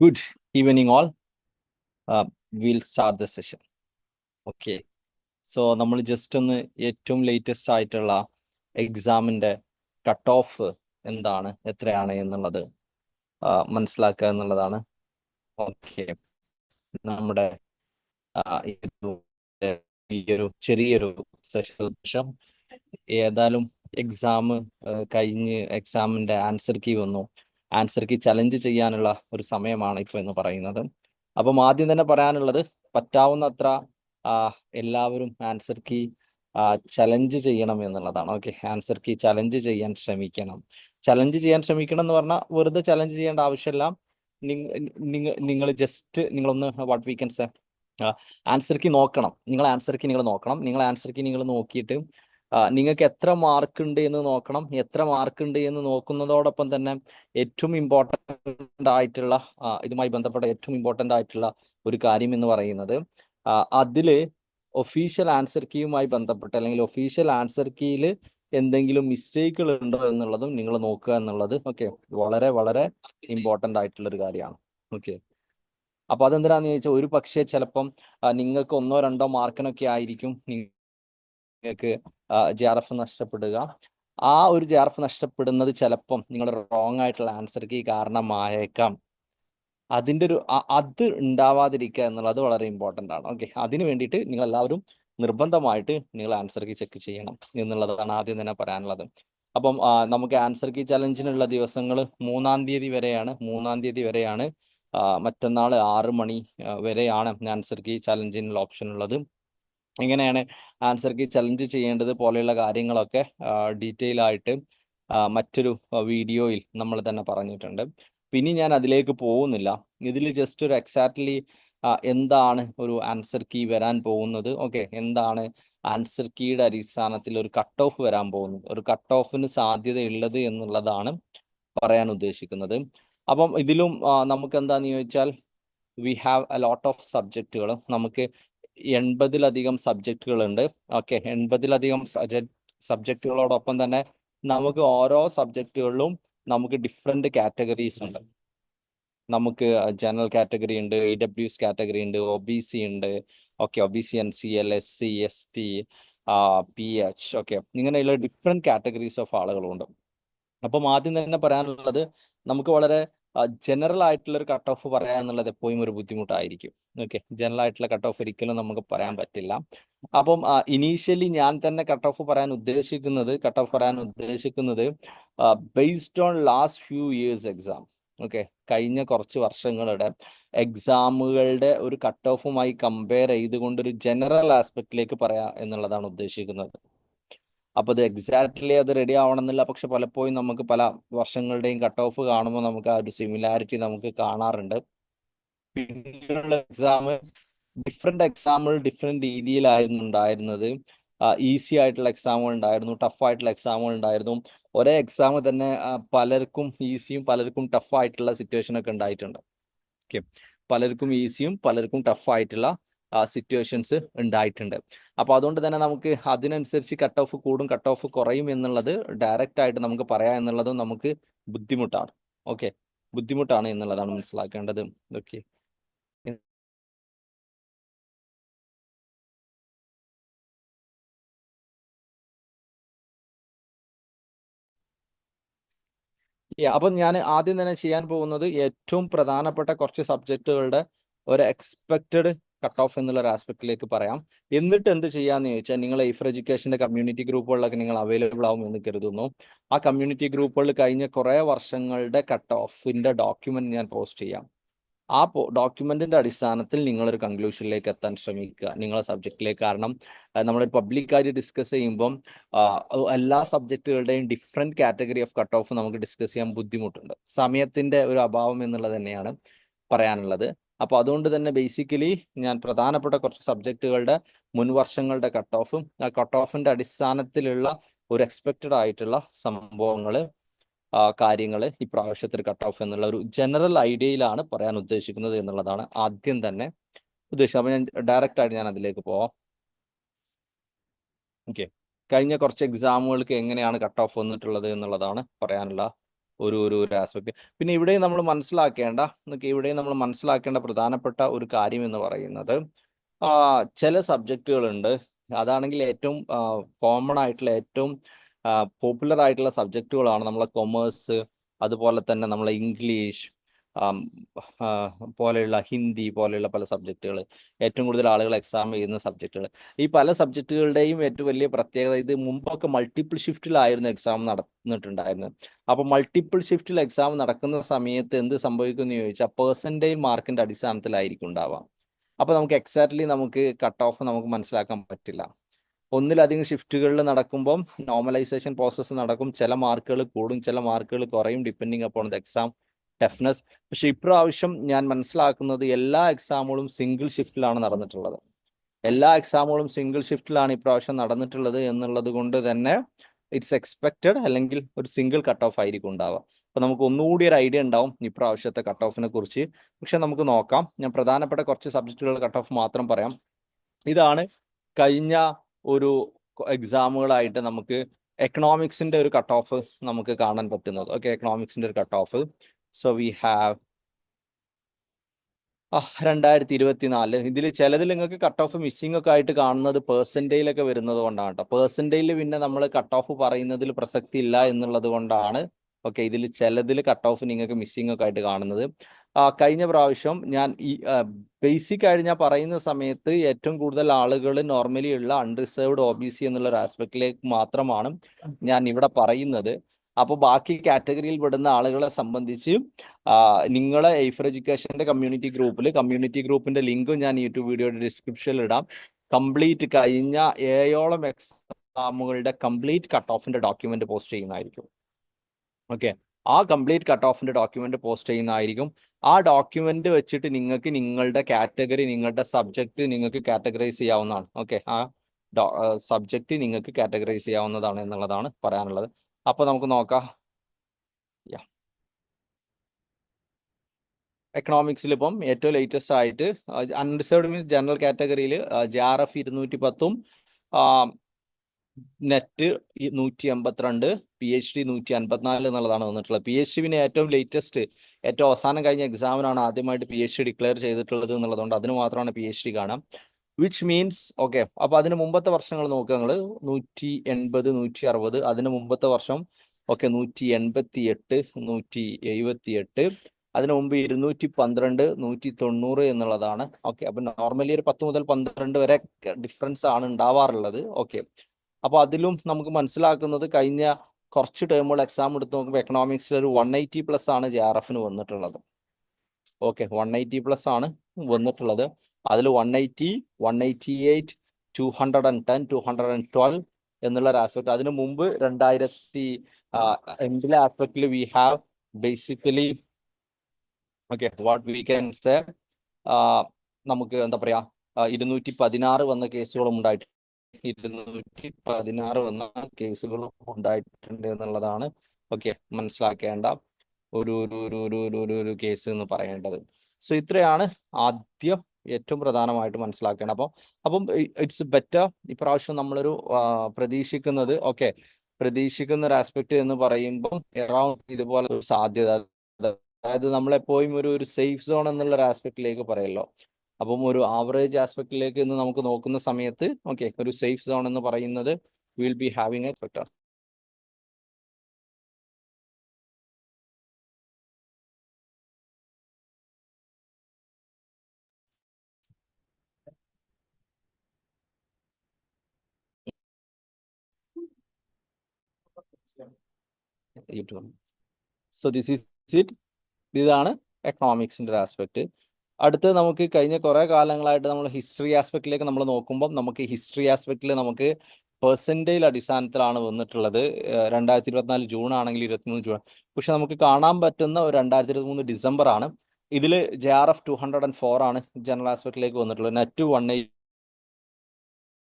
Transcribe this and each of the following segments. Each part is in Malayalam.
Good evening, all. Uh, we'll start the session. Okay. So നമ്മൾ ജസ്റ്റ് ഒന്ന് ഏറ്റവും ലേറ്റസ്റ്റ് ആയിട്ടുള്ള എക്സാമിന്റെ കട്ട് ഓഫ് എന്താണ് എത്രയാണ് എന്നുള്ളത് മനസ്സിലാക്കുക എന്നുള്ളതാണ് ഓക്കെ നമ്മുടെ ഈ ചെറിയൊരു സെഷൻ ഏതായാലും എക്സാം കഴിഞ്ഞ് എക്സാമിന്റെ ആൻസർ കീ വന്നു ആൻസർ കീ ചലഞ്ച് ചെയ്യാനുള്ള ഒരു സമയമാണ് ഇപ്പോൾ എന്ന് പറയുന്നത്. അപ്പം ആദ്യം തന്നെ പറയാനുള്ളത് പറ്റാവുന്നത്ര എല്ലാവരും ആൻസർ കീ ചലഞ്ച് ചെയ്യണം എന്നുള്ളതാണ്. ഓക്കെ ആൻസർ കീ ചലഞ്ച് ചെയ്യാൻ ശ്രമിക്കണം. ചലഞ്ച് ചെയ്യാൻ ശ്രമിക്കണം എന്ന് പറഞ്ഞാൽ വെറുതെ ചലഞ്ച് ചെയ്യേണ്ട ആവശ്യമില്ല. നിങ്ങൾ നിങ്ങൾ ജസ്റ്റ് നിങ്ങളൊന്ന് what we can say answer key നോക്കണം. നിങ്ങൾ ആൻസർക്ക് നിങ്ങൾ നോക്കണം. നിങ്ങൾ ആൻസർക്ക് നിങ്ങൾ നോക്കിയിട്ട് നിങ്ങൾക്ക് എത്ര മാർക്ക് ഉണ്ട് എന്ന് നോക്കണം. എത്ര മാർക്ക് ഉണ്ട് എന്ന് നോക്കുന്നതോടൊപ്പം തന്നെ ഏറ്റവും ഇമ്പോർട്ടന്റ് ആയിട്ടുള്ള ഇതുമായി ബന്ധപ്പെട്ട ഏറ്റവും ഇമ്പോർട്ടന്റ് ആയിട്ടുള്ള ഒരു കാര്യം എന്ന് പറയുന്നത് അതിൽ ഒഫീഷ്യൽ ആൻസർ കീയുമായി ബന്ധപ്പെട്ട് അല്ലെങ്കിൽ ഒഫീഷ്യൽ ആൻസർ കീയിൽ എന്തെങ്കിലും മിസ്റ്റേക്കുകൾ ഉണ്ടോ എന്നുള്ളതും നിങ്ങൾ നോക്കുക എന്നുള്ളത് ഓക്കെ വളരെ വളരെ ഇമ്പോർട്ടന്റ് ആയിട്ടുള്ള ഒരു കാര്യമാണ്. ഓക്കെ അപ്പൊ അതെന്തിനാന്ന് ചോദിച്ചാൽ ഒരു പക്ഷേ ചിലപ്പം നിങ്ങൾക്ക് ഒന്നോ രണ്ടോ മാർക്കിനൊക്കെ ആയിരിക്കും നിങ്ങൾക്ക് ജെ ആർ എഫ് നഷ്ടപ്പെടുക. ആ ഒരു ജെ ആർ എഫ് നഷ്ടപ്പെടുന്നത് ചിലപ്പം നിങ്ങളുടെ റോങ് ആയിട്ടുള്ള ആൻസർക്ക് കാരണമായേക്കാം. അതിന്റെ ഒരു അത് ഉണ്ടാവാതിരിക്കുക എന്നുള്ളത് വളരെ ഇമ്പോർട്ടന്റ് ആണ്. ഓക്കെ അതിന് വേണ്ടിയിട്ട് നിങ്ങൾ എല്ലാവരും നിർബന്ധമായിട്ട് നിങ്ങൾ ആൻസർ കീ ചെക്ക് ചെയ്യണം എന്നുള്ളതാണ് ആദ്യം തന്നെ പറയാനുള്ളത്. അപ്പം നമുക്ക് ആൻസർ കീ ചലഞ്ചിനുള്ള ദിവസങ്ങൾ മൂന്നാം തീയതി വരെയാണ്. മൂന്നാം തീയതി വരെയാണ് മറ്റന്നാൾ ആറ് മണി വരെയാണ് ആൻസർ കീ ചലഞ്ചിനുള്ള ഓപ്ഷൻ ഉള്ളത്. എങ്ങനെയാണ് ആൻസർക്ക് ചലഞ്ച് ചെയ്യേണ്ടത് പോലെയുള്ള കാര്യങ്ങളൊക്കെ ഡീറ്റെയിൽ ആയിട്ട് മറ്റൊരു വീഡിയോയിൽ നമ്മൾ തന്നെ പറഞ്ഞിട്ടുണ്ട്. പിന്നെ ഞാൻ അതിലേക്ക് പോകുന്നില്ല. ഇതിൽ ജസ്റ്റ് ഒരു എക്സാക്ട്ലി എന്താണ് ഒരു ആൻസർ കീ വരാൻ പോകുന്നത്? ഓക്കെ എന്താണ് ആൻസർ കീയുടെ അടിസ്ഥാനത്തിൽ ഒരു കട്ട് ഓഫ് വരാൻ പോകുന്നത്? ഒരു കട്ട് ഓഫിന് സാധ്യതയുള്ളത് എന്നുള്ളതാണ് പറയാൻ ഉദ്ദേശിക്കുന്നത്. അപ്പം ഇതിലും നമുക്ക് എന്താന്ന് ചോദിച്ചാൽ we have a lot of സബ്ജക്റ്റുകൾ നമുക്ക് എൺപതിലധികം സബ്ജക്റ്റുകളുണ്ട്. ഓക്കെ എൺപതിലധികം സബ്ജക്റ്റുകളോടൊപ്പം തന്നെ നമുക്ക് ഓരോ സബ്ജക്റ്റുകളിലും നമുക്ക് ഡിഫറെന്റ് കാറ്റഗറീസ് ഉണ്ട്. നമുക്ക് ജനറൽ കാറ്റഗറി ഉണ്ട് ഇ ഡബ്ല്യു എസ് കാറ്റഗറി ഉണ്ട് ഒ ബി സി ഉണ്ട് okay O B C N C L S C S T P H okay ഇങ്ങനെയുള്ള ഡിഫറെന്റ് കാറ്റഗറീസ് ഓഫ് ആളുകളുണ്ട്. അപ്പം ആദ്യം തന്നെ പറയാനുള്ളത് നമുക്ക് വളരെ ജനറൽ ആയിട്ടുള്ള ഒരു കട്ട് ഓഫ് പറയാൻ എന്നുള്ളത് എപ്പോഴും ഒരു ബുദ്ധിമുട്ടായിരിക്കും. ഓക്കെ ജനറൽ ആയിട്ടുള്ള കട്ട് ഓഫ് ഒരിക്കലും നമുക്ക് പറയാൻ പറ്റില്ല. അപ്പം ഇനീഷ്യലി ഞാൻ തന്നെ കട്ട് ഓഫ് പറയാൻ ഉദ്ദേശിക്കുന്നത് കട്ട് ഓഫ് പറയാൻ ഉദ്ദേശിക്കുന്നത് based on last few years exam okay കഴിഞ്ഞ കുറച്ച് വർഷങ്ങളുടെ എക്സാമുകളുടെ ഒരു കട്ട് ഓഫുമായി കമ്പയർ ചെയ്തുകൊണ്ട് ഒരു ജനറൽ ആസ്പെക്റ്റിലേക്ക് പറയാം എന്നുള്ളതാണ് ഉദ്ദേശിക്കുന്നത്. അപ്പൊ അത് എക്സാക്ട്ലി അത് റെഡി ആവണമെന്നില്ല. പക്ഷെ പലപ്പോഴും നമുക്ക് പല വർഷങ്ങളുടെയും കട്ട് ഓഫ് കാണുമ്പോൾ നമുക്ക് ആ ഒരു സിമിലാരിറ്റി നമുക്ക് കാണാറുണ്ട്. പിന്നീടുള്ള എക്സാം ഡിഫറെന്റ് എക്സാമുകൾ ഡിഫറെന്റ് രീതിയിലായിരുന്നു ഉണ്ടായിരുന്നത്. ഈസി ആയിട്ടുള്ള എക്സാമുകൾ ഉണ്ടായിരുന്നു ടഫ് ആയിട്ടുള്ള എക്സാമുകൾ ഉണ്ടായിരുന്നു. ഒരേ എക്സാം തന്നെ പലർക്കും ഈസിയും പലർക്കും ടഫ് ആയിട്ടുള്ള സിറ്റുവേഷൻ ഒക്കെ ഉണ്ടായിട്ടുണ്ട്. ഓക്കെ പലർക്കും ഈസിയും പലർക്കും ടഫ് ആയിട്ടുള്ള സിറ്റുവേഷൻസ് ഉണ്ടായിട്ടുണ്ട്. അപ്പോൾ അതുകൊണ്ട് തന്നെ നമുക്ക് അതിനനുസരിച്ച് കട്ട് ഓഫ് കൂടും കട്ട് ഓഫ് കുറയും എന്നുള്ളത് ഡയറക്റ്റ് ആയിട്ട് നമുക്ക് പറയാം എന്നുള്ളതും നമുക്ക് ബുദ്ധിമുട്ടാണ്. ഓക്കെ ബുദ്ധിമുട്ടാണ് എന്നുള്ളതാണ് മനസ്സിലാക്കേണ്ടത്. ഓക്കെ അപ്പം ഞാൻ ആദ്യം തന്നെ ചെയ്യാൻ പോകുന്നത് ഏറ്റവും പ്രധാനപ്പെട്ട കുറച്ച് സബ്ജക്റ്റുകളുടെ ഒരു എക്സ്പെക്റ്റഡ് കട്ട് ഓഫ് എന്നുള്ള ഒരു ആസ്പെക്റ്റിലേക്ക് പറയാം. എന്നിട്ട് എന്ത് ചെയ്യാന്ന് ചോദിച്ചാൽ നിങ്ങൾ എയ്ഫർ എഡ്യൂക്കേഷന്റെ കമ്മ്യൂണിറ്റി ഗ്രൂപ്പുകളിലൊക്കെ നിങ്ങൾ അവൈലബിൾ ആവും എന്ന് കരുതുന്നു. ആ കമ്മ്യൂണിറ്റി ഗ്രൂപ്പുകളിൽ കഴിഞ്ഞ കുറേ വർഷങ്ങളുടെ കട്ട് ഓഫിന്റെ ഡോക്യുമെന്റ് ഞാൻ പോസ്റ്റ് ചെയ്യാം. ആ ഡോക്യുമെന്റിന്റെ അടിസ്ഥാനത്തിൽ നിങ്ങളൊരു കൺക്ലൂഷനിലേക്ക് എത്താൻ ശ്രമിക്കുക. നിങ്ങളെ സബ്ജക്റ്റിലേക്ക് കാരണം നമ്മൾ പബ്ലിക്കായിട്ട് ഡിസ്കസ് ചെയ്യുമ്പം എല്ലാ സബ്ജക്റ്റുകളുടെയും different category of cut off നമുക്ക് ഡിസ്കസ് ചെയ്യാൻ ബുദ്ധിമുട്ടുണ്ട്. സമയത്തിന്റെ ഒരു അഭാവം എന്നുള്ളത് തന്നെയാണ് പറയാനുള്ളത്. അപ്പോൾ അതുകൊണ്ട് തന്നെ ബേസിക്കലി ഞാൻ പ്രധാനപ്പെട്ട കുറച്ച് സബ്ജക്റ്റുകളുടെ മുൻവർഷങ്ങളുടെ കട്ട് ഓഫും ആ കട്ട് ഓഫിന്റെ അടിസ്ഥാനത്തിലുള്ള ഒരു എക്സ്പെക്റ്റഡ് ആയിട്ടുള്ള സംഭവങ്ങൾ കാര്യങ്ങൾ ഈ പ്രാവശ്യത്തിൽ കട്ട് ഓഫ് എന്നുള്ള ഒരു ജനറൽ ഐഡിയയിലാണ് പറയാൻ ഉദ്ദേശിക്കുന്നത് എന്നുള്ളതാണ് ആദ്യം തന്നെ ഉദ്ദേശിച്ചത്. അപ്പോൾ ഞാൻ ഡയറക്റ്റ് ആയിട്ട് ഞാൻ അതിലേക്ക് പോവാം. ഓക്കെ കഴിഞ്ഞ കുറച്ച് എക്സാമുകൾക്ക് എങ്ങനെയാണ് കട്ട് ഓഫ് വന്നിട്ടുള്ളത് എന്നുള്ളതാണ് പറയാനുള്ള ഒരു ഒരു ഒരു ആസ്പെക്ട് പിന്നെ ഇവിടെയും നമ്മൾ മനസ്സിലാക്കേണ്ട ഇവിടെയും നമ്മൾ മനസ്സിലാക്കേണ്ട പ്രധാനപ്പെട്ട ഒരു കാര്യം എന്ന് പറയുന്നത് ചില സബ്ജക്റ്റുകളുണ്ട് അതാണെങ്കിൽ ഏറ്റവും കോമൺ ആയിട്ടുള്ള ഏറ്റവും പോപ്പുലർ ആയിട്ടുള്ള സബ്ജക്റ്റുകളാണ് നമ്മളെ കൊമേഴ്സ് അതുപോലെ തന്നെ നമ്മളെ ഇംഗ്ലീഷ് പോലെയുള്ള ഹിന്ദി പോലെയുള്ള പല സബ്ജക്റ്റുകൾ ഏറ്റവും കൂടുതൽ ആളുകൾ എക്സാം ചെയ്യുന്ന സബ്ജക്റ്റുകൾ. ഈ പല സബ്ജക്റ്റുകളുടെയും ഏറ്റവും വലിയ പ്രത്യേകത ഇത് മുമ്പൊക്കെ മൾട്ടിപ്പിൾ ഷിഫ്റ്റിലായിരുന്നു എക്സാം നടന്നിട്ടുണ്ടായിരുന്നത്. അപ്പോൾ മൾട്ടിപ്പിൾ ഷിഫ്റ്റിൽ എക്സാം നടക്കുന്ന സമയത്ത് എന്ത് സംഭവിക്കുമെന്ന് ചോദിച്ചാൽ പേഴ്സന്റേജ് മാർക്കിന്റെ അടിസ്ഥാനത്തിലായിരിക്കും ഉണ്ടാവാം അപ്പോൾ നമുക്ക് എക്സാക്ട്ലി നമുക്ക് കട്ട് ഓഫ് നമുക്ക് മനസ്സിലാക്കാൻ പറ്റില്ല. ഒന്നിലധികം ഷിഫ്റ്റുകളിൽ നടക്കുമ്പം നോർമലൈസേഷൻ പ്രോസസ്സ് നടക്കും. ചില മാർക്കുകൾ കൂടും ചില മാർക്കുകൾ കുറയും ഡിപ്പെൻഡിങ് അപ്പോൾ എക്സാം ടഫ്നെസ് പക്ഷെ ഇപ്രാവശ്യം ഞാൻ മനസ്സിലാക്കുന്നത് എല്ലാ എക്സാമുകളും സിംഗിൾ ഷിഫ്റ്റിലാണ് നടന്നിട്ടുള്ളത്. എല്ലാ എക്സാമുകളും സിംഗിൾ ഷിഫ്റ്റിലാണ് ഇപ്രാവശ്യം നടന്നിട്ടുള്ളത് എന്നുള്ളത് കൊണ്ട് തന്നെ ഇറ്റ്സ് എക്സ്പെക്റ്റഡ് അല്ലെങ്കിൽ ഒരു സിംഗിൾ കട്ട് ഓഫ് ആയിരിക്കും ഉണ്ടാവുക. അപ്പൊ നമുക്ക് ഒന്നുകൂടി ഒരു ഐഡിയ ഉണ്ടാവും ഇപ്രാവശ്യത്തെ കട്ട് ഓഫിനെ കുറിച്ച്. പക്ഷെ നമുക്ക് നോക്കാം. ഞാൻ പ്രധാനപ്പെട്ട കുറച്ച് സബ്ജക്റ്റുകളുടെ കട്ട് ഓഫ് മാത്രം പറയാം. ഇതാണ് കഴിഞ്ഞ ഒരു എക്സാമുകളായിട്ട് നമുക്ക് എക്കണോമിക്സിന്റെ ഒരു കട്ട് ഓഫ് നമുക്ക് കാണാൻ പറ്റുന്നത്. ഓക്കെ എക്കണോമിക്സിന്റെ ഒരു cut off so we have രണ്ടായിരത്തി ഇരുപത്തിനാല് ഇതിൽ ചിലതിൽ നിങ്ങൾക്ക് കട്ട് ഓഫ് മിസ്സിംഗ് ഒക്കെ ആയിട്ട് കാണുന്നത് പേഴ്സന്റേജിലൊക്കെ വരുന്നത് കൊണ്ടാണ് കേട്ടോ പേഴ്സന്റേജിൽ പിന്നെ നമ്മൾ കട്ട് ഓഫ് പറയുന്നതിൽ പ്രസക്തി ഇല്ല എന്നുള്ളത് കൊണ്ടാണ് ഓക്കെ ഇതിൽ ചിലതിൽ കട്ട് ഓഫ് നിങ്ങൾക്ക് മിസ്സിംഗ് ഒക്കെ ആയിട്ട് കാണുന്നത്. കഴിഞ്ഞ പ്രാവശ്യം ഞാൻ ഈ ബേസിക് ആയിട്ട് ഞാൻ പറയുന്ന സമയത്ത് ഏറ്റവും കൂടുതൽ ആളുകൾ നോർമലി ഉള്ള അൺറിസേർവ്ഡ് ഒ ബി സി എന്നുള്ള ഒരു ആസ്പെക്റ്റിലേക്ക് മാത്രമാണ് ഞാൻ ഇവിടെ പറയുന്നത്. അപ്പോൾ ബാക്കി കാറ്റഗറിയിൽ പെടുന്ന ആളുകളെ സംബന്ധിച്ച് നിങ്ങളെ എയ്ഫർ എഡ്യൂക്കേഷന്റെ കമ്മ്യൂണിറ്റി ഗ്രൂപ്പിൽ കമ്മ്യൂണിറ്റി ഗ്രൂപ്പിന്റെ ലിങ്കും ഞാൻ യൂട്യൂബ് വീഡിയോയുടെ ഡിസ്ക്രിപ്ഷനിൽ ഇടാം. കംപ്ലീറ്റ് കഴിഞ്ഞ ഏഴോളം എക്സാമുകളുടെ കംപ്ലീറ്റ് കട്ട് ഓഫിന്റെ ഡോക്യുമെന്റ് പോസ്റ്റ് ചെയ്യുന്നതായിരിക്കും. ഓക്കെ ആ കംപ്ലീറ്റ് കട്ട് ഓഫിന്റെ ഡോക്യുമെന്റ് പോസ്റ്റ് ചെയ്യുന്നതായിരിക്കും. ആ ഡോക്യുമെന്റ് വെച്ചിട്ട് നിങ്ങൾക്ക് നിങ്ങളുടെ കാറ്റഗറി നിങ്ങളുടെ സബ്ജക്റ്റ് നിങ്ങൾക്ക് കാറ്റഗറൈസ് ചെയ്യാവുന്നതാണ്. ഓക്കെ ആ സബ്ജക്റ്റ് നിങ്ങൾക്ക് കാറ്റഗറൈസ് ചെയ്യാവുന്നതാണ് എന്നുള്ളതാണ് പറയാനുള്ളത്. അപ്പൊ നമുക്ക് നോക്കാം. യാ എക്കണോമിക്സിൽ ഇപ്പം ഏറ്റവും ലേറ്റസ്റ്റ് ആയിട്ട് അൺറിസർവ്ഡ് മീൻസ് ജനറൽ കാറ്റഗറിയിൽ ജെ ആർ എഫ് ഇരുന്നൂറ്റി പത്തും നെറ്റ് നൂറ്റി എൺപത്തിരണ്ട് പി എച്ച് ഡി നൂറ്റി അൻപത്തിനാല് എന്നുള്ളതാണ് വന്നിട്ടുള്ളത്. പി എച്ച് ഡിന് ഏറ്റവും ലേറ്റസ്റ്റ് ഏറ്റവും അവസാനം കഴിഞ്ഞ എക്സാമിനാണ് ആദ്യമായിട്ട് പി എച്ച് ഡി ഡിക്ലെയർ ചെയ്തിട്ടുള്ളത് എന്നുള്ളതുകൊണ്ട് അതിന് മാത്രമാണ് പി എച്ച് ഡി കാണാം വിച്ച് മീൻസ് ഓക്കെ അപ്പൊ അതിന് മുമ്പത്തെ വർഷങ്ങൾ നോക്കുക നിങ്ങൾ നൂറ്റി എൺപത് നൂറ്റി അറുപത് അതിന് മുമ്പത്തെ വർഷം ഓക്കെ നൂറ്റി എൺപത്തി എട്ട് നൂറ്റി എഴുപത്തി എട്ട് അതിനു മുമ്പ് ഇരുന്നൂറ്റി പന്ത്രണ്ട് നൂറ്റി തൊണ്ണൂറ് എന്നുള്ളതാണ്. ഓക്കെ അപ്പൊ നോർമലി ഒരു പത്ത് മുതൽ പന്ത്രണ്ട് വരെ ഡിഫറൻസ് ആണ് ഉണ്ടാവാറുള്ളത്. ഓക്കെ അപ്പൊ അതിലും നമുക്ക് മനസ്സിലാക്കുന്നത് കഴിഞ്ഞ കുറച്ച് ടേമുകൾ എക്സാം എടുത്ത് നോക്കുമ്പോൾ എക്കണോമിക്സിൽ ഒരു വൺ എയ്റ്റി പ്ലസ് ആണ് ജെ ആർ എഫിന് വന്നിട്ടുള്ളത്. ഓക്കെ വൺ എയ്റ്റി പ്ലസ് ആണ് വന്നിട്ടുള്ളത്. അതിൽ one eighty one eighty eight two hundred and ten two hundred and twelve എന്നുള്ള ഒരു ആസ്പെക്ട് അതിനു മുമ്പ് രണ്ടായിരത്തി എൻഡിലെ ആസ്പെക്റ്റിൽ we have basically okay what we can say നമുക്ക് എന്താ പറയാ ഇരുന്നൂറ്റി പതിനാറ് വന്ന കേസുകളും ഉണ്ടായിട്ട് ഇരുന്നൂറ്റി പതിനാറ് വന്ന കേസുകളും ഉണ്ടായിട്ടുണ്ട് എന്നുള്ളതാണ് ഓക്കെ മനസ്സിലാക്കേണ്ട ഒരു ഒരു ഒരു ഒരു ഒരു കേസ് എന്ന് പറയേണ്ടത്. സോ ഇത്രയാണ് ആദ്യം ഏറ്റവും പ്രധാനമായിട്ട് മനസ്സിലാക്കണം അപ്പം അപ്പം ഇറ്റ്സ് ബെറ്റർ ഇപ്രാവശ്യം നമ്മളൊരു പ്രതീക്ഷിക്കുന്നത് ഓക്കെ പ്രതീക്ഷിക്കുന്ന ഒരു ആസ്പെക്ട് എന്ന് പറയുമ്പോൾ എറൗണ്ട് ഇതുപോലെ ഒരു സാധ്യത അതായത് നമ്മളെപ്പോഴും ഒരു ഒരു സേഫ് സോൺ എന്നുള്ള ഒരു ആസ്പെക്റ്റിലേക്ക് പറയല്ലോ. അപ്പം ഒരു ആവറേജ് ആസ്പെക്റ്റിലേക്ക് ഇന്ന് നമുക്ക് നോക്കുന്ന സമയത്ത് ഓക്കെ ഒരു സേഫ് സോൺ എന്ന് പറയുന്നത് will be having a factor so this is it ഇതാണ് എക്കണോമിക്സിന്റെ ഒരു ആസ്പെക്ട് അടുത്ത് നമുക്ക് കഴിഞ്ഞ കുറെ കാലങ്ങളായിട്ട് നമ്മൾ ഹിസ്റ്ററി ആസ്പെക്റ്റിലേക്ക് നമ്മൾ നോക്കുമ്പോൾ നമുക്ക് ഹിസ്റ്ററി ആസ്പെക്റ്റിൽ നമുക്ക് പെർസെന്റേജ് അടിസ്ഥാനത്തിലാണ് വന്നിട്ടുള്ളത്. രണ്ടായിരത്തി ഇരുപത്തിനാല് ജൂൺ ആണെങ്കിൽ ഇരുപത്തിമൂന്ന് ജൂൺ. പക്ഷെ നമുക്ക് കാണാൻ പറ്റുന്ന ഒരു രണ്ടായിരത്തി ഇരുപത്തി മൂന്ന് ഡിസംബർ ആണ്. ഇതിൽ J R F two hundred and four ആണ് ജനറൽ ആസ്പെക്റ്റിലേക്ക് വന്നിട്ടുള്ളത്. നെറ്റ് വൺ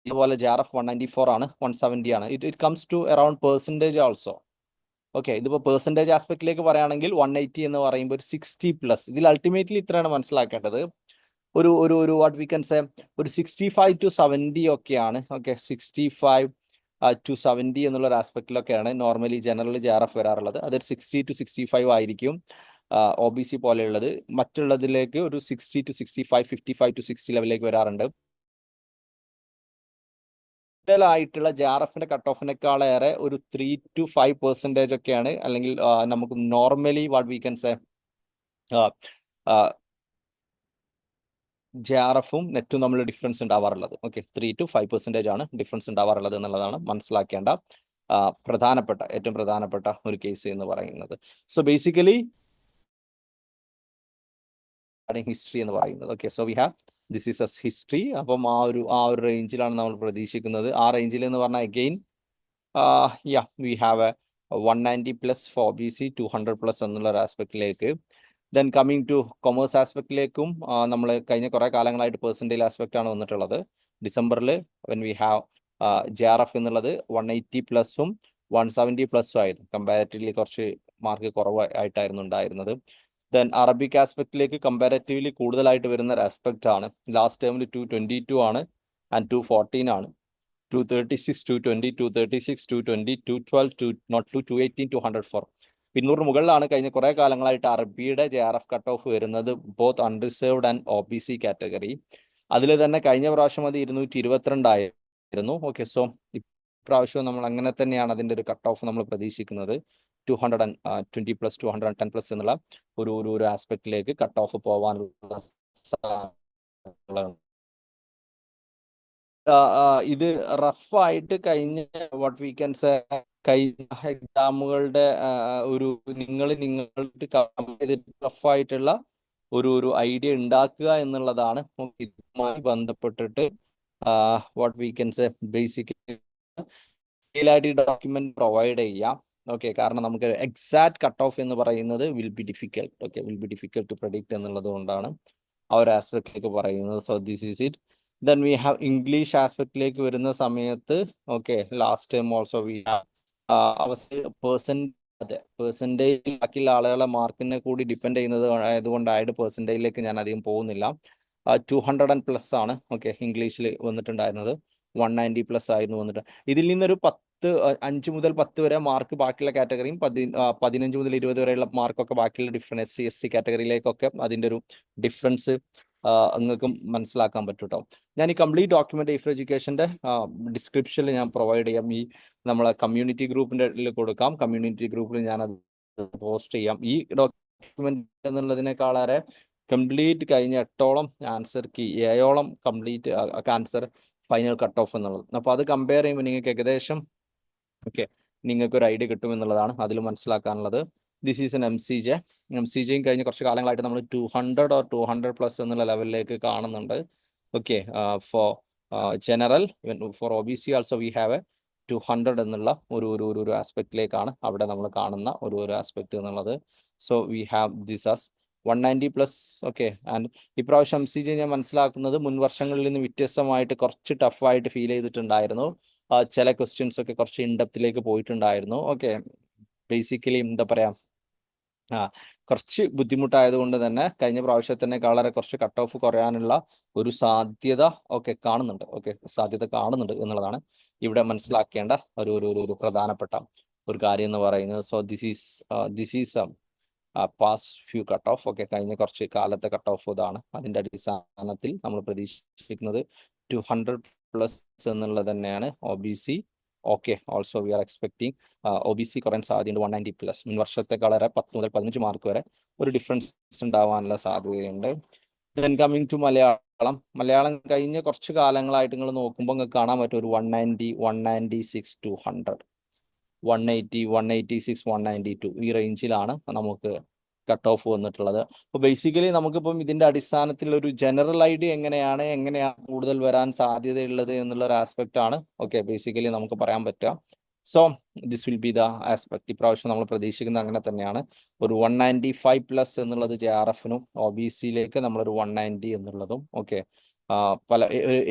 അതുപോലെ J R F one ninety four ആണ് വൺ സെവന്റി ആണ്. It it comes to around percentage also okay ഇതിപ്പോൾ പെർസെന്റേജ് ആസ്പെക്റ്റിലേക്ക് പറയുകയാണെങ്കിൽ വൺ എയ്റ്റി എന്ന് പറയുമ്പോൾ ഒരു സിക്സ്റ്റി പ്ലസ് ഇതിൽ അൾട്ടിമേറ്റ്ലി ഇത്രയാണ് മനസ്സിലാക്കേണ്ടത്. ഒരു ഒരു ഒരു വാട്ട് വി കൻ സേ ഒരു സിക്സ്റ്റി ഫൈവ് ടു സെവന്റി ഒക്കെയാണ്. Okay sixty five to seventy എന്നുള്ള ഒരു ആസ്പെക്റ്റിലൊക്കെയാണ് normally general J R F വരാറുള്ളത്. അതൊരു സിക്സ്റ്റി ടു സിക്സ്റ്റി ഫൈവ് ആയിരിക്കും ഒ ബി സി പോലെയുള്ളത്. മറ്റുള്ളതിലേക്ക് ഒരു sixty to sixty five fifty five to sixty ലെവലിലേക്ക് വരാറുണ്ട്. ആയിട്ടുള്ള ജെ ആർ എഫിന്റെ കട്ട് ഓഫിനേക്കാളേറെ ഒരു ത്രീ ടു ഫൈവ് പെർസെന്റേജ് ഒക്കെയാണ്. അല്ലെങ്കിൽ നമുക്ക് normally what we can say J R എഫും നെറ്റും തമ്മിൽ difference ഉണ്ടാവാറുള്ളത്. Okay three to five percentage ആണ് ഡിഫറൻസ് ഉണ്ടാവാറുള്ളത് എന്നുള്ളതാണ് മനസ്സിലാക്കേണ്ട പ്രധാനപ്പെട്ട ഏറ്റവും പ്രധാനപ്പെട്ട ഒരു കേസ് എന്ന് പറയുന്നത്. സോ ബേസിക്കലി ഹിസ്റ്ററി എന്ന് പറയുന്നത്. Okay so we have this is S history അപ്പം ആ ഒരു ആ ഒരു റേഞ്ചിലാണ് നമ്മൾ പ്രതീക്ഷിക്കുന്നത്. ആ റേഞ്ചിൽ എന്ന് പറഞ്ഞാൽ again ya we have a one ninety plus for B C two hundred plus എന്നുള്ള ഒരു ആസ്പെക്റ്റിലേക്ക് ദെൻ കമ്മിങ് ടു കൊമേഴ്സ് ആസ്പെക്റ്റിലേക്കും നമ്മൾ കഴിഞ്ഞ കുറേ കാലങ്ങളായിട്ട് പേഴ്സന്റേജ് ആസ്പെക്റ്റാണ് വന്നിട്ടുള്ളത്. ഡിസംബറിൽ when we have J R F എന്നുള്ളത് വൺ എയ്റ്റി പ്ലസും വൺ സെവന്റി പ്ലസും ആയിരുന്നു. കമ്പാരിറ്റീവ്ലി കുറച്ച് മാർക്ക് കുറവായിട്ടായിരുന്നു ഉണ്ടായിരുന്നത്. ദെൻ അറബിക് ആസ്പെക്റ്റിലേക്ക് കമ്പാരറ്റീവ്ലി കൂടുതലായിട്ട് വരുന്ന ഒരു ആസ്പെക്റ്റ് ആണ്. ലാസ്റ്റ് ടേമിൽ ടു ട്വന്റി ടു ആണ് ആൻഡ് ടു ഫോർട്ടീൻ ആണ്. Two thirty six two twenty two thirty six two twenty two twelve two naught two two eighteen two hundred four പിന്നൂറിന് മുകളിലാണ് കഴിഞ്ഞ കുറേ കാലങ്ങളായിട്ട് അറബിയുടെ J R F cut off വരുന്നത് both unreserved and O B C category അതിൽ തന്നെ കഴിഞ്ഞ പ്രാവശ്യം അത് ഇരുന്നൂറ്റി ഇരുപത്തിരണ്ടായിരുന്നു ഓക്കെ സോ ഇപ്രാവശ്യവും നമ്മൾ അങ്ങനെ തന്നെയാണ് അതിന്റെ ഒരു കട്ട് ഓഫ് നമ്മൾ പ്രതീക്ഷിക്കുന്നത്. Two hundred and twenty plus two hundred and ten plus എന്നുള്ള ഒരു ഒരു ഒരു ആസ്പെക്റ്റിലേക്ക് കട്ട് ഓഫ് പോവാനുള്ള ഇത് റഫായിട്ട് കഴിഞ്ഞ വാട്ട് വി ക്യാൻ സേ കഴിഞ്ഞ എക്സാമുകളുടെ ഒരു നിങ്ങൾ നിങ്ങൾക്ക് റഫായിട്ടുള്ള ഒരു ഒരു ഐഡിയ ഉണ്ടാക്കുക എന്നുള്ളതാണ് ഇതുമായി ബന്ധപ്പെട്ടിട്ട് what we can say basically document provide ചെയ്യാം. ഓക്കെ കാരണം നമുക്ക് എക്സാക്ട് കട്ട് ഓഫ് എന്ന് പറയുന്നത് will be difficult okay will be difficult to predict എന്നുള്ളത് കൊണ്ടാണ് ആ ഒരു ആസ്പെക്റ്റിലേക്ക് പറയുന്നത്. So this is it then we have English ആസ്പെക്റ്റിലേക്ക് വരുന്ന സമയത്ത് okay last time also we have അതെ പേഴ്സന്റേജ് ബാക്കിയുള്ള ആളുകളെ മാർക്കിനെ കൂടി ഡിപ്പെൻഡ് ചെയ്യുന്നത് ആയതുകൊണ്ടായിട്ട് പേഴ്സന്റേജിലേക്ക് ഞാൻ അധികം പോകുന്നില്ല. ടു ഹൺഡ്രഡ് ആൻഡ് പ്ലസ് ആണ് ഓക്കെ ഇംഗ്ലീഷിൽ വന്നിട്ടുണ്ടായിരുന്നത്. വൺ നയന്റി പ്ലസ് ആയിരുന്നു വന്നിട്ട്. ഇതിൽ നിന്നൊരു പത്ത് അഞ്ച് മുതൽ പത്ത് വരെ മാർക്ക് ബാക്കിയുള്ള കാറ്റഗറിയും പതി പതിനഞ്ച് മുതൽ ഇരുപത് വരെയുള്ള മാർക്കൊക്കെ ബാക്കിയുള്ള difference S C S T കാറ്റഗറിയിലേക്കൊക്കെ അതിന്റെ ഒരു ഡിഫറൻസ് നിങ്ങൾക്കും മനസ്സിലാക്കാൻ പറ്റും കേട്ടോ ഞാൻ ഈ കംപ്ലീറ്റ് ഡോക്യുമെന്റ് ഇഫ് എഡ്യൂക്കേഷന്റെ ഡിസ്ക്രിപ്ഷനിൽ ഞാൻ പ്രൊവൈഡ് ചെയ്യാം. ഈ നമ്മളെ കമ്മ്യൂണിറ്റി ഗ്രൂപ്പിന്റെ കൊടുക്കാം. കമ്മ്യൂണിറ്റി ഗ്രൂപ്പിൽ ഞാൻ അത് പോസ്റ്റ് ചെയ്യാം. ഈ ഡോക്യുമെന്റ് എന്നുള്ളതിനേക്കാളേറെ കംപ്ലീറ്റ് കഴിഞ്ഞ എട്ടോളം ആൻസർ കീ ഏഴോളം complete answer final cut off എന്നുള്ളത്. അപ്പോൾ അത് കമ്പയർ ചെയ്യുമ്പോൾ നിങ്ങൾക്ക് ഏകദേശം ഓക്കെ. നിങ്ങൾക്ക് ഒരു ഐഡിയ കിട്ടും എന്നുള്ളതാണ് അതിൽ മനസ്സിലാക്കാനുള്ളത്. This is N M C J M C ജെയും കഴിഞ്ഞ കുറച്ച് കാലങ്ങളായിട്ട് നമ്മൾ two hundred or two hundred plus എന്നുള്ള ലെവലിലേക്ക് കാണുന്നുണ്ട്. Okay. For general for O B C also we have a two hundred എന്നുള്ള ഒരു ഒരു ഒരു ഒരു ആസ്പെക്റ്റിലേക്കാണ് അവിടെ നമ്മൾ കാണുന്ന ഒരു ഒരു ആസ്പെക്ട് എന്നുള്ളത്. So we have this as one ninety plus okay and ഇപ്രാവശ്യം എം സി ജെ ഞാൻ മനസ്സിലാക്കുന്നത് മുൻ വർഷങ്ങളിൽ നിന്ന് വ്യത്യസ്തമായിട്ട് കുറച്ച് ടഫായിട്ട് ഫീൽ ചെയ്തിട്ടുണ്ടായിരുന്നു. ചില ക്വസ്റ്റ്യൻസ് ഒക്കെ കുറച്ച് ഇൻഡപ്തിലേക്ക് പോയിട്ടുണ്ടായിരുന്നു. ഓക്കെ ബേസിക്കലി എന്താ പറയാ? ആ കുറച്ച് ബുദ്ധിമുട്ടായതുകൊണ്ട് തന്നെ കഴിഞ്ഞ പ്രാവശ്യത്തിനെ വളരെ കുറച്ച് കട്ട് ഓഫ് കുറയാനുള്ള ഒരു സാധ്യത ഒക്കെ കാണുന്നുണ്ട്. ഓക്കെ സാധ്യത കാണുന്നുണ്ട് എന്നുള്ളതാണ് ഇവിടെ മനസ്സിലാക്കേണ്ട ഒരു ഒരു ഒരു പ്രധാനപ്പെട്ട ഒരു കാര്യം എന്ന് പറയുന്നത്. So this is this is past few cut off ഒക്കെ കഴിഞ്ഞ കുറച്ച് കാലത്തെ കട്ട് ഓഫ് ഇതാണ്. അതിന്റെ അടിസ്ഥാനത്തിൽ നമ്മൾ പ്രതീക്ഷിക്കുന്നത് ടു ഹൺഡ്രഡ് പ്ലസ് എന്നുള്ളത് തന്നെയാണ് O B C okay also we are expecting O B C കുറയാൻ സാധ്യതയുണ്ട് വൺ നയന്റി പ്ലസ് മുൻ വർഷത്തെക്കാളേറെ പത്ത് മുതൽ പതിനഞ്ച് മാർക്ക് വരെ ഒരു ഡിഫറൻസ് ഉണ്ടാവാനുള്ള സാധ്യതയുണ്ട്. Then coming to Malayalam. Malayalam കഴിഞ്ഞ കുറച്ച് കാലങ്ങളായിട്ട് നിങ്ങൾ നോക്കുമ്പോൾ നിങ്ങൾക്ക് കാണാൻ പറ്റും ഒരു one ninety one ninety six two hundred one eighty one eighty six one ninety two ഈ റേഞ്ചിലാണ് നമുക്ക് കട്ട് ഓഫ് വന്നിട്ടുള്ളത്. അപ്പോൾ ബേസിക്കലി നമുക്കിപ്പം ഇതിന്റെ അടിസ്ഥാനത്തിൽ ഒരു ജനറൽ ഐഡിയ എങ്ങനെയാണ് എങ്ങനെയാണ് കൂടുതൽ വരാൻ സാധ്യതയുള്ളത് എന്നുള്ള ഒരു ആസ്പെക്റ്റ് ആണ്. ഓക്കെ ബേസിക്കലി നമുക്ക് പറയാൻ പറ്റുക. So this will be the aspect ഇപ്രാവശ്യം നമ്മൾ പ്രതീക്ഷിക്കുന്നത് അങ്ങനെ തന്നെയാണ്. ഒരു വൺ നയന്റി ഫൈവ് പ്ലസ് എന്നുള്ളത് ജെ ആർ എഫിനും ഒ ബി സിയിലേക്ക് നമ്മളൊരു വൺ നയന്റി എന്നുള്ളതും ഓക്കെ പല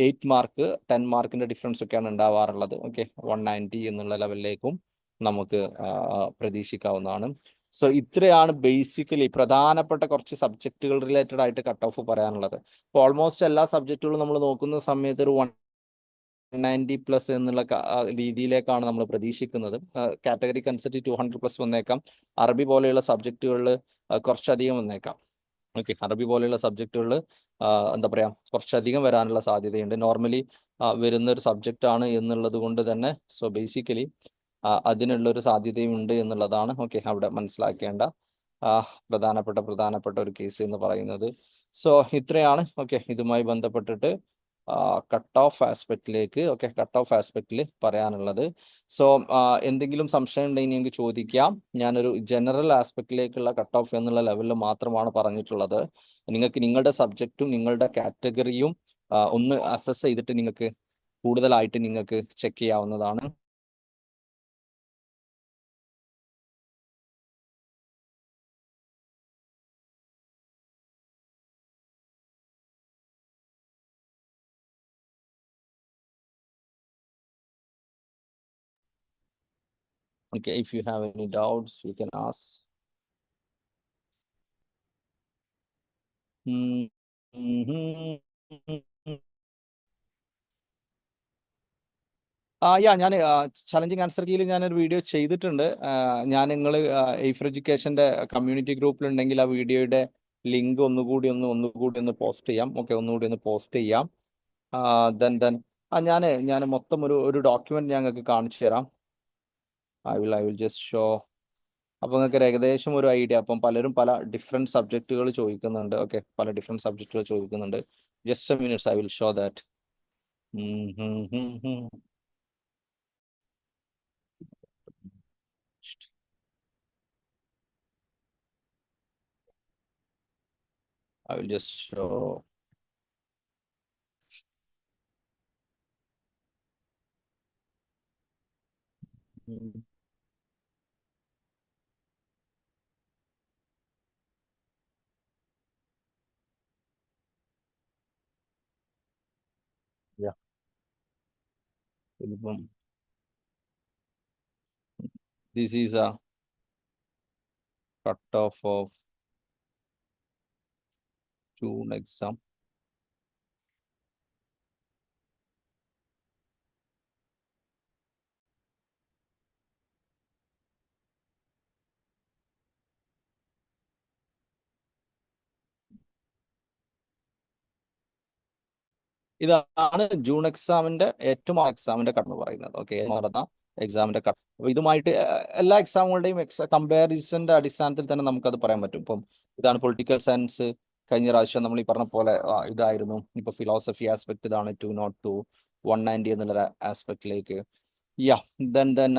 എയ്റ്റ് മാർക്ക് ടെൻ മാർക്കിന്റെ ഡിഫറൻസ് ഒക്കെയാണ് ഉണ്ടാവാറുള്ളത് ഓക്കെ വൺ നയന്റി എന്നുള്ള ലെവലിലേക്കും നമുക്ക് പ്രതീക്ഷിക്കാവുന്നതാണ്. സോ ഇത്രയാണ് ബേസിക്കലി പ്രധാനപ്പെട്ട കുറച്ച് സബ്ജക്റ്റുകൾ റിലേറ്റഡ് ആയിട്ട് കട്ട് ഓഫ് പറയാനുള്ളത്. അപ്പോൾ ഓൾമോസ്റ്റ് എല്ലാ സബ്ജക്റ്റുകളും നമ്മൾ നോക്കുന്ന സമയത്ത് ഒരു വൺ നയന്റി പ്ലസ് എന്നുള്ള രീതിയിലേക്കാണ് നമ്മൾ പ്രതീക്ഷിക്കുന്നത്. കാറ്റഗറിക്ക് അനുസരിച്ച് ടു ഹൺഡ്രഡ് പ്ലസ് വന്നേക്കാം. അറബി പോലെയുള്ള സബ്ജക്റ്റുകളിൽ കുറച്ചധികം വന്നേക്കാം. ഓക്കെ അറബി പോലെയുള്ള സബ്ജക്റ്റുകളിൽ എന്താ പറയുക കുറച്ചധികം വരാനുള്ള സാധ്യതയുണ്ട്. നോർമലി വരുന്ന ഒരു സബ്ജക്റ്റ് ആണ് എന്നുള്ളത് കൊണ്ട് തന്നെ സോ ബേസിക്കലി അതിനുള്ള ഒരു സാധ്യതയും ഉണ്ട് എന്നുള്ളതാണ്. ഓക്കെ അവിടെ മനസ്സിലാക്കേണ്ട പ്രധാനപ്പെട്ട പ്രധാനപ്പെട്ട ഒരു കേസ് എന്ന് പറയുന്നത്. സോ ഇത്രയാണ്. ഓക്കെ ഇതുമായി ബന്ധപ്പെട്ടിട്ട് കട്ട് ഓഫ് ആസ്പെക്റ്റിലേക്ക് ഓക്കെ കട്ട് ഓഫ് ആസ്പെക്റ്റിൽ പറയാനുള്ളത്. സോ എന്തെങ്കിലും സംശയം ഉണ്ടെങ്കിൽ നിങ്ങൾക്ക് ചോദിക്കാം. ഞാനൊരു ജനറൽ ആസ്പെക്റ്റിലേക്കുള്ള കട്ട് ഓഫ് എന്നുള്ള ലെവലിൽ മാത്രമാണ് പറഞ്ഞിട്ടുള്ളത്. നിങ്ങൾക്ക് നിങ്ങളുടെ സബ്ജക്റ്റും നിങ്ങളുടെ കാറ്റഗറിയും ഒന്ന് അസസ് ചെയ്തിട്ട് നിങ്ങൾക്ക് കൂടുതലായിട്ട് നിങ്ങൾക്ക് ചെക്ക് ചെയ്യാവുന്നതാണ്. Okay, if you have any doubts, you can ask. Hmm, mhm. ആ യാ ഞാൻ ചലഞ്ചിങ് ആൻസർ കീയിൽ ഞാനൊരു വീഡിയോ ചെയ്തിട്ടുണ്ട് ഞാൻ നിങ്ങൾ എയ്ഫർ എഡ്യൂക്കേഷന്റെ കമ്മ്യൂണിറ്റി ഗ്രൂപ്പിലുണ്ടെങ്കിൽ ആ വീഡിയോയുടെ ലിങ്ക് ഒന്നുകൂടി ഒന്ന് ഒന്നുകൂടി ഒന്ന് പോസ്റ്റ് ചെയ്യാം ഓക്കെ ഒന്നുകൂടി ഒന്ന് പോസ്റ്റ് ചെയ്യാം ദെൻ ദെൻ ആ ഞാൻ ഞാൻ മൊത്തം ഒരു ഒരു ഡോക്യുമെന്റ് ഞങ്ങൾക്ക് കാണിച്ചു തരാം I will I will just show അപ്പോൾ നിങ്ങൾക്ക് ഒരു ഏകദേശം ഒരു ഐഡിയ അപ്പം പലരും പല ഡിഫറെന്റ് സബ്ജക്റ്റുകൾ ചോദിക്കുന്നുണ്ട് ഓക്കെ പല ഡിഫറെന്റ് സബ്ജക്റ്റുകൾ ചോദിക്കുന്നുണ്ട് just minutes I will show that I will just show. Mm. Yeah. this is a cutoff of June exam ഇതാണ് ജൂൺ എക്സാമിന്റെ ഏറ്റവും എക്സാമിന്റെ കട്ട് പറയുന്നത്. ഓക്കെ നടന്ന എക്സാമിന്റെ കട്ട് അപ്പൊ ഇതുമായിട്ട് എല്ലാ എക്സാമുകളുടെയും എക്സാ കമ്പാരിസന്റെ അടിസ്ഥാനത്തിൽ തന്നെ നമുക്കത് പറയാൻ പറ്റും. ഇപ്പം ഇതാണ് പൊളിറ്റിക്കൽ സയൻസ് കഴിഞ്ഞ പ്രാവശ്യം നമ്മൾ ഈ പറഞ്ഞ പോലെ ഇതായിരുന്നു. ഇപ്പൊ ഫിലോസഫി ആസ്പെക്ട് ഇതാണ് two naught two one ninety എന്നുള്ള ആസ്പെക്റ്റിലേക്ക് യാ ദെൻ ദെൻ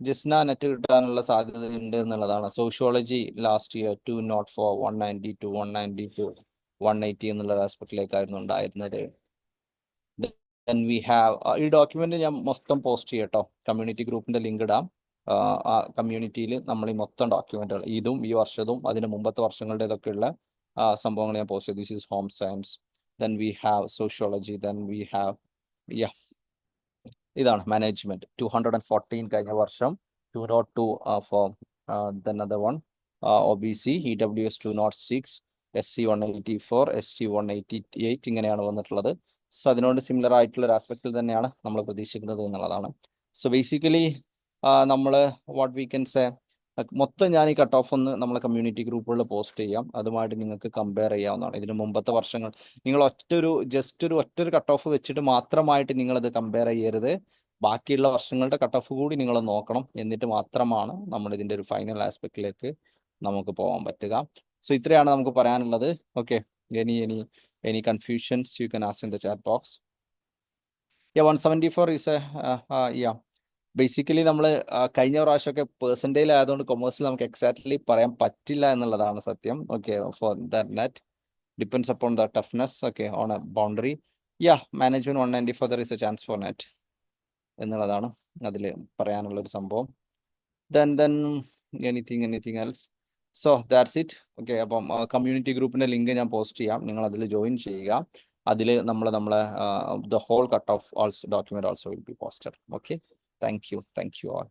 ജിസ്ന നെറ്റ് കിട്ടാനുള്ള സാധ്യതയുണ്ട് എന്നുള്ളതാണ്. Sociology last year two naught four one ninety two one ninety two one eighty എന്നുള്ള ആസ്പെക്റ്റിലേക്കായിരുന്നു ഉണ്ടായിരുന്നത്. വി ഹാവ് ഈ ഡോക്യുമെന്റ് ഞാൻ മൊത്തം പോസ്റ്റ് ചെയ്യട്ടോ. കമ്മ്യൂണിറ്റി ഗ്രൂപ്പിന്റെ ലിങ്ക് ഇടാം. ആ, കമ്മ്യൂണിറ്റിയിൽ നമ്മൾ ഈ മൊത്തം ഡോക്യുമെന്റുകൾ ഇതും ഈ വർഷതും അതിന് മുമ്പത്തെ വർഷങ്ങളുടേതൊക്കെയുള്ള സംഭവങ്ങൾ ഞാൻ പോസ്റ്റ് ചെയ്തു this is home science then we have sociology then we have ഇതാണ് management two hundred and fourteen കഴിഞ്ഞ വർഷം. Two naught two four then other one O B C E W S two naught six S C one eighty four S T one eighty eight ഇങ്ങനെയാണ് വന്നിട്ടുള്ളത്. സോ അതിനോട് സിമിലർ ആയിട്ടുള്ള ഒരു ആസ്പെക്റ്റിൽ തന്നെയാണ് നമ്മൾ പ്രതീക്ഷിക്കുന്നത് എന്നുള്ളതാണ്. സോ ബേസിക്കലി നമ്മൾ വാട്ട് വി കൻ സേ മൊത്തം ഞാൻ ഈ കട്ട് ഓഫ് ഒന്ന് നമ്മളെ കമ്മ്യൂണിറ്റി ഗ്രൂപ്പുകളിൽ പോസ്റ്റ് ചെയ്യാം. അതുമായിട്ട് നിങ്ങൾക്ക് കമ്പയർ ചെയ്യാവുന്നതാണ്. ഇതിന് മുമ്പത്തെ വർഷങ്ങൾ നിങ്ങൾ ഒറ്റ ഒരു ജസ്റ്റ് ഒരു ഒറ്റ ഒരു കട്ട് ഓഫ് വെച്ചിട്ട് മാത്രമായിട്ട് നിങ്ങളത് കമ്പയർ ചെയ്യരുത്. ബാക്കിയുള്ള വർഷങ്ങളുടെ കട്ട് ഓഫ് കൂടി നിങ്ങൾ നോക്കണം. എന്നിട്ട് മാത്രമാണ് നമ്മൾ ഇതിന്റെ ഒരു ഫൈനൽ ആസ്പെക്റ്റിലേക്ക് നമുക്ക് പോകാൻ പറ്റുക. സോ ഇത്രയാണ് നമുക്ക് പറയാനുള്ളത്. Okay any any any confusions you can ask in the chat box ya one seventy four is ya basically നമ്മൾ കഴിഞ്ഞ പ്രാവശ്യമൊക്കെ പേഴ്സന്റേജിൽ ആയതുകൊണ്ട് കൊമേഴ്സിൽ നമുക്ക് എക്സാക്ട്ലി പറയാൻ പറ്റില്ല എന്നുള്ളതാണ് സത്യം. Okay for that NET depends upon the toughness okay on a boundary ya management one ninety four there is a chance for NET എന്നുള്ളതാണ് അതിൽ പറയാനുള്ള ഒരു സംഭവം. Then then anything anything else so that's it okay അപ്പം കമ്മ്യൂണിറ്റി ഗ്രൂപ്പിന്റെ ലിങ്ക് ഞാൻ പോസ്റ്റ് ചെയ്യാം. നിങ്ങൾ അതിൽ ജോയിൻ ചെയ്യുക. അതിൽ നമ്മൾ നമ്മളെ the whole cut off also document also will be posted okay thank you thank you all